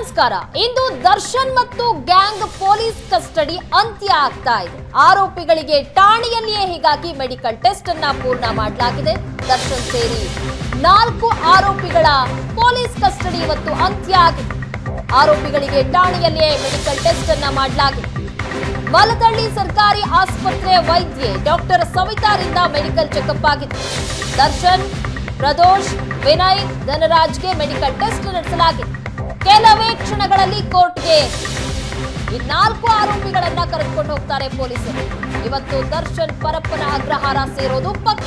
ನಮಸ್ಕಾರ ಇಂದು ದರ್ಶನ್ ಮತ್ತು gang police custody ಅಂತ್ಯ ಆಗ್ತಾ ಇದೆ. ಆರೋಪಿಗಳಿಗೆ ಠಾಣೆಯಲ್ಲಿಯೇ ಹೀಗಾಗಿ ಮೆಡಿಕಲ್ ಟೆಸ್ಟ್ ಅನ್ನ ಪೂರ್ಣ ಮಾಡಲಾಗಿದೆ. ದರ್ಶನ್ ಸೇರಿ ನಾಲ್ಕು ಆರೋಪಿಗಳ ಪೊಲೀಸ್ ಕಸ್ಟಡಿ ಇವತ್ತು ಅಂತ್ಯ ಆಗಿದೆ. ಆರೋಪಿಗಳಿಗೆ ಠಾಣೆಯಲ್ಲಿಯೇ ಮೆಡಿಕಲ್ ಟೆಸ್ಟ್ ಅನ್ನ ಮಾಡಲಾಗಿದೆ. ಮಲದಳ್ಳಿ ಸರ್ಕಾರಿ ಆಸ್ಪತ್ರೆ ವೈದ್ಯೆ ಡಾಕ್ಟರ್ ಸವಿತಾರಿಂದ ಮೆಡಿಕಲ್ ಚೆಕಪ್ ಆಗಿದೆ. ದರ್ಶನ್, ಪ್ರದೋಷ್, ವಿನಯ್ ಧನರಾಜ್ಗೆ ಮೆಡಿಕಲ್ ಟೆಸ್ಟ್ ನಡೆಸಲಾಗಿದೆ. ಕೆಲವೇ ಕ್ಷಣಗಳಲ್ಲಿ ಕೋರ್ಟ್ಗೆ ಈ ನಾಲ್ಕು ಆರೋಪಿಗಳನ್ನ ಕರೆದುಕೊಂಡು ಹೋಗ್ತಾರೆ ಪೊಲೀಸರು. ಇವತ್ತು ದರ್ಶನ್ ಪರಪ್ಪನ ಅಗ್ರಹಾರ ಸೇರೋದು ಪಕ್ಕ.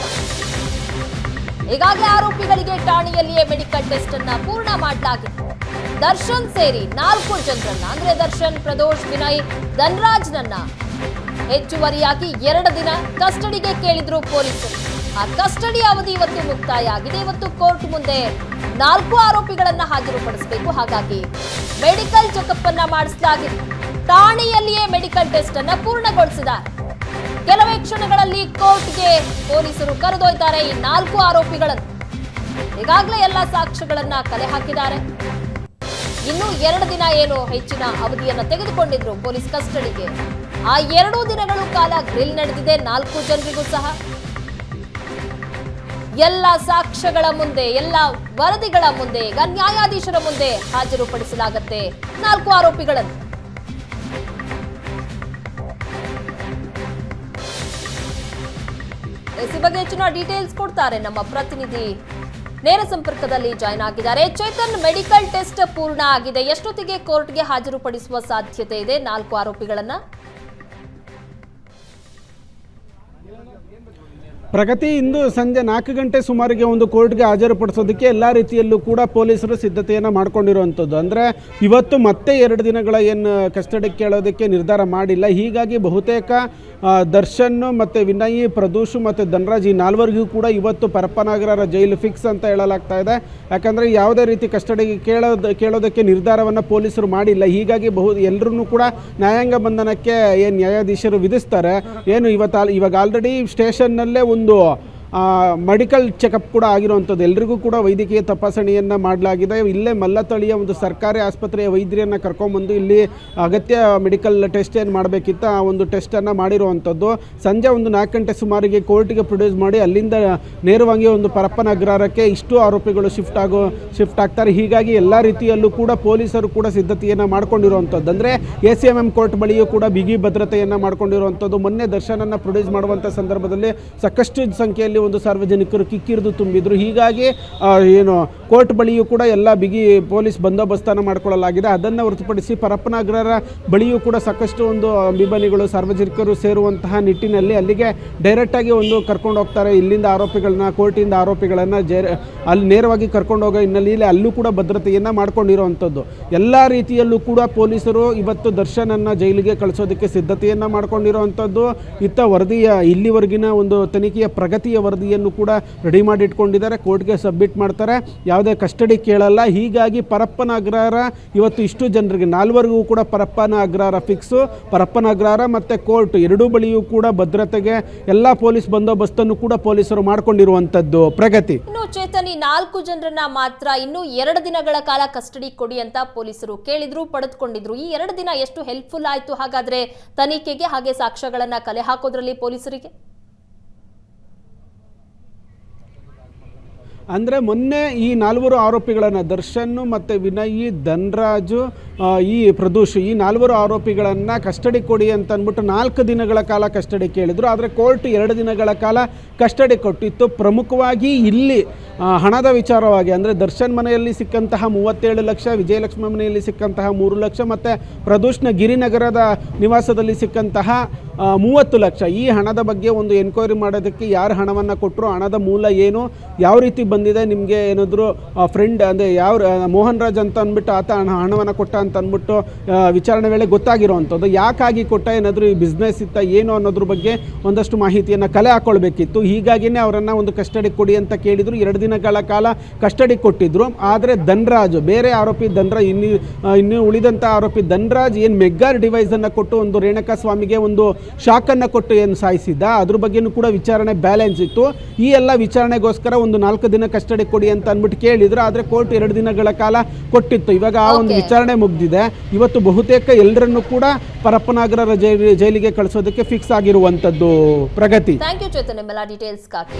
ಈಗಾಗಲೇ ಆರೋಪಿಗಳಿಗೆ ಠಾಣೆಯಲ್ಲಿಯೇ ಮೆಡಿಕಲ್ ಟೆಸ್ಟ್ ಅನ್ನ ಪೂರ್ಣ ಮಾಡಲಾಗಿತ್ತು ದರ್ಶನ್ ಸೇರಿ ನಾಲ್ಕು ಜನರನ್ನ, ಅಂದ್ರೆ ದರ್ಶನ್, ಪ್ರದೋಷ್, ವಿನಯ್, ಧನ್ರಾಜ್ನನ್ನ ಹೆಚ್ಚುವರಿಯಾಗಿ ಎರಡು ದಿನ ಕಸ್ಟಡಿಗೆ ಕೇಳಿದ್ರು ಪೊಲೀಸರು. ಆ ಕಸ್ಟಡಿ ಅವಧಿ ಇವತ್ತು ಮುಕ್ತಾಯ ಆಗಿದೆ ಇವತ್ತು ಕೋರ್ಟ್ ಮುಂದೆ ನಾಲ್ಕು ಆರೋಪಿಗಳನ್ನ ಹಾಜರುಪಡಿಸಬೇಕು. ಹಾಗಾಗಿ ಮೆಡಿಕಲ್ ಚೆಕಪ್ ಅನ್ನ ಮಾಡಿಸಲಾಗಿದೆ. ಠಾಣೆಯಲ್ಲಿಯೇ ಮೆಡಿಕಲ್ ಟೆಸ್ಟ್ ಅನ್ನ ಪೂರ್ಣಗೊಳಿಸಿದ ಕೆಲವೇ ಕ್ಷಣಗಳಲ್ಲಿ ಕೋರ್ಟ್ಗೆ ಪೊಲೀಸರು ಕರೆದೊಯ್ತಾರೆ ಈ ನಾಲ್ಕು ಆರೋಪಿಗಳನ್ನು. ಈಗಾಗಲೇ ಎಲ್ಲ ಸಾಕ್ಷ್ಯಗಳನ್ನ ಕಲೆ ಹಾಕಿದ್ದಾರೆ. ಇನ್ನು ಎರಡು ದಿನ ಏನು ಹೆಚ್ಚಿನ ಅವಧಿಯನ್ನ ತೆಗೆದುಕೊಂಡಿದ್ರು ಪೊಲೀಸ್ ಕಸ್ಟಡಿಗೆ. ಆ ಎರಡೂ ದಿನಗಳು ಕಾಲ ಗ್ರಿಲ್ ನಡೆದಿದೆ. ನಾಲ್ಕು ಜನರಿಗೂ ಸಹ. ಎಲ್ಲ ಸಾಕ್ಷ್ಯಗಳ ಮುಂದೆ, ಎಲ್ಲ ವರದಿಗಳ ಮುಂದೆ, ಈಗ ನ್ಯಾಯಾಧೀಶರ ಮುಂದೆ ಹಾಜರುಪಡಿಸಲಾಗತ್ತೆ. ನಾಲ್ಕು ಆರೋಪಿಗಳನ್ನು. ಈ ಬಗ್ಗೆ ಹೆಚ್ಚಿನ ಡೀಟೇಲ್ಸ್ ಕೊಡ್ತಾರೆ ನಮ್ಮ ಪ್ರತಿನಿಧಿ. ನೇರ ಸಂಪರ್ಕದಲ್ಲಿ ಜಾಯ್ನ್ ಆಗಿದ್ದಾರೆ. ಚೇತನ್ ಮೆಡಿಕಲ್ ಟೆಸ್ಟ್ ಪೂರ್ಣ ಆಗಿದೆ. ಎಷ್ಟೊತ್ತಿಗೆ ಕೋರ್ಟ್ಗೆ ಹಾಜರುಪಡಿಸುವ ಸಾಧ್ಯತೆ ಇದೆ? ನಾಲ್ಕು ಆರೋಪಿಗಳನ್ನ. ಪ್ರಗತಿ ಇಂದು ಸಂಜೆ ನಾಲ್ಕು ಗಂಟೆ ಸುಮಾರಿಗೆ ಒಂದು ಕೋರ್ಟ್ಗೆ ಹಾಜರುಪಡಿಸೋದಕ್ಕೆ ಎಲ್ಲ ರೀತಿಯಲ್ಲೂ ಕೂಡ ಪೊಲೀಸರು ಸಿದ್ಧತೆಯನ್ನು ಮಾಡಿಕೊಂಡಿರುವಂಥದ್ದು. ಅಂದರೆ ಇವತ್ತು ಮತ್ತೆ ಎರಡು ದಿನಗಳ ಏನು ಕಸ್ಟಡಿಗೆ ಕೇಳೋದಕ್ಕೆ ನಿರ್ಧಾರ ಮಾಡಿಲ್ಲ. ಹೀಗಾಗಿ ಬಹುತೇಕ ದರ್ಶನ್ ಮತ್ತು ವಿನಯಿ, ಪ್ರದೂಷು ಮತ್ತು ಧನರಾಜ್ ಈ ನಾಲ್ವರಿಗೂ ಕೂಡ ಇವತ್ತು ಪರಪ್ಪನಗರ ಜೈಲು ಫಿಕ್ಸ್ ಅಂತ ಹೇಳಲಾಗ್ತಾ ಇದೆ. ಯಾಕಂದರೆ ಯಾವುದೇ ರೀತಿ ಕಸ್ಟಡಿಗೆ ಕೇಳೋದು, ಕೇಳೋದಕ್ಕೆ ನಿರ್ಧಾರವನ್ನು ಪೊಲೀಸರು ಮಾಡಿಲ್ಲ. ಹೀಗಾಗಿ ಬಹು ಎಲ್ಲರೂ ಕೂಡ ನ್ಯಾಯಾಂಗ ಬಂಧನಕ್ಕೆ ಏನು ನ್ಯಾಯಾಧೀಶರು ವಿಧಿಸ್ತಾರೆ. ಏನು ಇವತ್ತು ಇವಾಗ ಆಲ್ರೆಡಿ ಸ್ಟೇಷನ್ನಲ್ಲೇ ಒಂದು ಒಂದು ಮೆಡಿಕಲ್ ಚೆಕಪ್ ಕೂಡ ಆಗಿರುವಂಥದ್ದು. ಎಲ್ರಿಗೂ ಕೂಡ ವೈದ್ಯಕೀಯ ತಪಾಸಣೆಯನ್ನು ಮಾಡಲಾಗಿದೆ. ಇಲ್ಲೇ ಮಲ್ಲತಳಿಯ ಒಂದು ಸರ್ಕಾರಿ ಆಸ್ಪತ್ರೆಯ ವೈದ್ಯರನ್ನು ಕರ್ಕೊಂಬಂದು ಇಲ್ಲಿ ಅಗತ್ಯ ಮೆಡಿಕಲ್ ಟೆಸ್ಟ್ ಏನು ಮಾಡಬೇಕಿತ್ತು ಆ ಒಂದು ಟೆಸ್ಟನ್ನು ಮಾಡಿರುವಂಥದ್ದು. ಸಂಜೆ ಒಂದು ನಾಲ್ಕು ಗಂಟೆ ಸುಮಾರಿಗೆ ಕೋರ್ಟಿಗೆ ಪ್ರೊಡ್ಯೂಸ್ ಮಾಡಿ ಅಲ್ಲಿಂದ ನೇರವಾಗಿ ಒಂದು ಪರಪ್ಪನ ಅಗ್ರಹಾರಕ್ಕೆ ಇಷ್ಟು ಆರೋಪಿಗಳು ಶಿಫ್ಟ್ ಆಗೋ ಶಿಫ್ಟ್ ಆಗ್ತಾರೆ. ಹೀಗಾಗಿ ಎಲ್ಲ ರೀತಿಯಲ್ಲೂ ಕೂಡ ಪೊಲೀಸರು ಕೂಡ ಸಿದ್ಧತೆಯನ್ನು ಮಾಡಿಕೊಂಡಿರುವಂಥದ್ದು. ಅಂದರೆ A C M M court ಬಳಿಯೂ ಕೂಡ ಬಿಗಿ ಭದ್ರತೆಯನ್ನು ಮಾಡಿಕೊಂಡಿರುವಂಥದ್ದು. ಮೊನ್ನೆ ದರ್ಶನನ್ನು ಪ್ರೊಡ್ಯೂಸ್ ಮಾಡುವಂಥ ಸಂದರ್ಭದಲ್ಲಿ ಸಾಕಷ್ಟು ಸಂಖ್ಯೆಯಲ್ಲಿ ಒಂದು ಸಾರ್ವಜನಿಕರು ಕಿಕ್ಕಿರಿದು ತುಂಬಿದ್ರು. ಹೀಗಾಗಿ ಏನು, ಕೋರ್ಟ್ ಬಳಿಯೂ ಕೂಡ ಎಲ್ಲ ಬಿಗಿ ಪೊಲೀಸ್ ಬಂದೋಬಸ್ತನ್ನು ಮಾಡಿಕೊಳ್ಳಲಾಗಿದೆ. ಅದನ್ನು ಹೊರತುಪಡಿಸಿ ಪರಪ್ಪನಗರರ ಬಳಿಯೂ ಕೂಡ ಸಾಕಷ್ಟು ಒಂದು ಅಭಿಮಾನಿಗಳು, ಸಾರ್ವಜನಿಕರು ಸೇರುವಂತಹ ನಿಟ್ಟಿನಲ್ಲಿ ಅಲ್ಲಿಗೆ ಡೈರೆಕ್ಟಾಗಿ ಒಂದು ಕರ್ಕೊಂಡು ಹೋಗ್ತಾರೆ. ಇಲ್ಲಿಂದ ಆರೋಪಿಗಳನ್ನ, ಕೋರ್ಟಿಂದ ಆರೋಪಿಗಳನ್ನು ಜೇ ಅಲ್ಲಿ ನೇರವಾಗಿ ಕರ್ಕೊಂಡು ಹೋಗೋ ಹಿನ್ನೆಲೆಯಲ್ಲಿ ಅಲ್ಲೂ ಕೂಡ ಭದ್ರತೆಯನ್ನು ಮಾಡ್ಕೊಂಡಿರುವಂಥದ್ದು. ಎಲ್ಲ ರೀತಿಯಲ್ಲೂ ಕೂಡ ಪೊಲೀಸರು ಇವತ್ತು ದರ್ಶನನ್ನು ಜೈಲಿಗೆ ಕಳಿಸೋದಕ್ಕೆ ಸಿದ್ಧತೆಯನ್ನು ಮಾಡಿಕೊಂಡಿರುವಂಥದ್ದು. ಇತ್ತ ವರದಿಯ ಇಲ್ಲಿವರೆಗಿನ ಒಂದು ತನಿಖೆಯ ಪ್ರಗತಿಯ ವರದಿಯನ್ನು ಕೂಡ ರೆಡಿ ಮಾಡಿ ಇಟ್ಕೊಂಡಿದ್ದಾರೆ ಕೋರ್ಟ್ಗೆ ಸಬ್ಮಿಟ್ ಮಾಡ್ತಾರೆ. ಯಾವುದೇ ಕಸ್ಟಡಿ ಕೇಳಲ್ಲ. ಹೀಗಾಗಿ ಪರಪ್ಪನ ಅಗ್ರಹಾರ ಇವತ್ತು ಇಷ್ಟು ಜನರಿಗೆ, ನಾಲ್ವರಿಗೂ ಕೂಡ ಪರಪ್ಪನ ಅಗ್ರಹಾರ ಫಿಕ್ಸು ಪರಪ್ಪನ ಅಗ್ರಹಾರ ಮತ್ತು ಕೋರ್ಟ್ ಎರಡೂ ಬಳಿಯೂ ಕೂಡ ಭದ್ರತೆಗೆ ಎಲ್ಲ ಪೊಲೀಸ್ ಬಂದೋಬಸ್ತನ್ನು ಕೂಡ ಪೊಲೀಸರು ಮಾಡಿಕೊಂಡಿರುವಂಥದ್ದು ಪ್ರಗತಿ. ಇನ್ನು ಚೇತನಿ ನಾಲ್ಕು ಜನರನ್ನ ಮಾತ್ರ ಇನ್ನು ಎರಡು ದಿನಗಳ ಕಾಲ ಕಸ್ಟಡಿ ಕೊಡಿ ಅಂತ ಪೊಲೀಸರು ಕೇಳಿದ್ರು, ಪಡೆದುಕೊಂಡಿದ್ರು. ಈ ಎರಡು ದಿನ ಎಷ್ಟು ಹೆಲ್ಪ್ಫುಲ್ ಆಯ್ತು ಹಾಗಾದ್ರೆ ತನಿಖೆಗೆ ಹಾಗೆ ಸಾಕ್ಷ್ಯಗಳನ್ನ ಕಲೆ ಹಾಕೋದ್ರಲ್ಲಿ ಪೊಲೀಸರಿಗೆ? ಅಂದರೆ ಮೊನ್ನೆ ಈ ನಾಲ್ವರು ಆರೋಪಿಗಳನ್ನು ದರ್ಶನ್ ಮತ್ತು ವಿನಯ್, ಧನ್ರಾಜು ಈ ಪ್ರದೂಷ್, ಈ ನಾಲ್ವರು ಆರೋಪಿಗಳನ್ನು ಕಸ್ಟಡಿ ಕೊಡಿ ಅಂತ ಅಂದ್ಬಿಟ್ಟು ನಾಲ್ಕು ದಿನಗಳ ಕಾಲ ಕಸ್ಟಡಿ ಕೇಳಿದರು. ಆದರೆ ಕೋರ್ಟ್ ಎರಡು ದಿನಗಳ ಕಾಲ ಕಸ್ಟಡಿ ಕೊಟ್ಟಿತ್ತು. ಪ್ರಮುಖವಾಗಿ ಇಲ್ಲಿ ಹಣದ ವಿಚಾರವಾಗಿ ಅಂದರೆ ದರ್ಶನ್ ಮನೆಯಲ್ಲಿ ಸಿಕ್ಕಂತಹ ಮೂವತ್ತೇಳು ಲಕ್ಷ, ವಿಜಯಲಕ್ಷ್ಮಿ ಮನೆಯಲ್ಲಿ ಸಿಕ್ಕಂತಹ ಮೂರು ಲಕ್ಷ ಮತ್ತು ಪ್ರದೂಷ್ನ ಗಿರಿನಗರದ ನಿವಾಸದಲ್ಲಿ ಸಿಕ್ಕಂತಹ ಮೂವತ್ತು ಲಕ್ಷ. ಈ ಹಣದ ಬಗ್ಗೆ ಒಂದು ಎನ್ಕ್ವೈರಿ ಮಾಡೋದಕ್ಕೆ ಯಾರು ಹಣವನ್ನು ಕೊಟ್ಟರು ಹಣದ ಮೂಲ ಏನು, ಯಾವ ರೀತಿ ಬಂದಿದೆ, ನಿಮಗೆ ಏನಾದರೂ ಫ್ರೆಂಡ್ ಅಂದರೆ ಯಾವ ಮೋಹನ್ ರಾಜ್ ಅಂತ ಅಂದ್ಬಿಟ್ಟು ಆತ ಹಣ, ಹಣವನ್ನು ಕೊಟ್ಟ ಅಂತ ಅಂದ್ಬಿಟ್ಟು ವಿಚಾರಣೆ ವೇಳೆ ಗೊತ್ತಾಗಿರುವಂಥದ್ದು. ಯಾಕಾಗಿ ಕೊಟ್ಟ, ಏನಾದರೂ ಈ ಬಿಸ್ನೆಸ್ ಇತ್ತ, ಏನು ಅನ್ನೋದ್ರ ಬಗ್ಗೆ ಒಂದಷ್ಟು ಮಾಹಿತಿಯನ್ನು ಕಲೆ ಹಾಕೊಳ್ಬೇಕಿತ್ತು. ಹೀಗಾಗಿಯೇ ಅವರನ್ನು ಒಂದು ಕಸ್ಟಡಿ ಕೊಡಿ ಅಂತ ಕೇಳಿದರು. ಎರಡು ದಿನಗಳ ಕಾಲ ಕಸ್ಟಡಿ ಕೊಟ್ಟಿದ್ರು. ಆದರೆ ಧನ್ರಾಜ್, ಬೇರೆ ಆರೋಪಿ ಧನ್ರಾಜ್, ಇನ್ನೂ ಇನ್ನು ಉಳಿದಂಥ ಆರೋಪಿ ಧನ್ರಾಜ್ ಏನು ಮೆಗ್ಗಾರ್ ಡಿವೈಸನ್ನು ಕೊಟ್ಟು ಒಂದು ರೇಣುಕಾ ಸ್ವಾಮಿಗೆ ಒಂದು ಶಾಕನ್ನು ಕೊಟ್ಟು ಏನು ಸಾಯಿಸಿದ್ದ? ಅದ್ರ ಬಗ್ಗೆನೂ ಕೂಡ ವಿಚಾರಣೆ ಬ್ಯಾಲೆನ್ಸ್ ಇತ್ತು. ಈ ಎಲ್ಲ ವಿಚಾರಣೆಗೋಸ್ಕರ ಒಂದು ನಾಲ್ಕು ದಿನ ಕಸ್ಟಡಿ ಕೊಡಿ ಅಂತ ಅಂದ್ಬಿಟ್ಟು ಕೇಳಿದ್ರು. ಆದರೆ ಕೋರ್ಟ್ ಎರಡು ದಿನಗಳ ಕಾಲ ಕೊಟ್ಟಿತ್ತು. ಇವಾಗ ಆ ಒಂದು ವಿಚಾರಣೆ ಮುಗ್ದಿದೆ. ಇವತ್ತು ಬಹುತೇಕ ಎಲ್ಲರನ್ನು ಕೂಡ ಪರಪ್ಪನಾಗರ ಜೈಲಿ ಜೈಲಿಗೆ ಕಳಿಸೋದಕ್ಕೆ ಫಿಕ್ಸ್ ಆಗಿರುವಂಥದ್ದು ಪ್ರಗತಿ. ಥ್ಯಾಂಕ್ ಯು ಚೇತನ್ ನಿಮ್ಮೆಲ್ಲ ಡೀಟೇಲ್ಸ್ಗಾಗಿ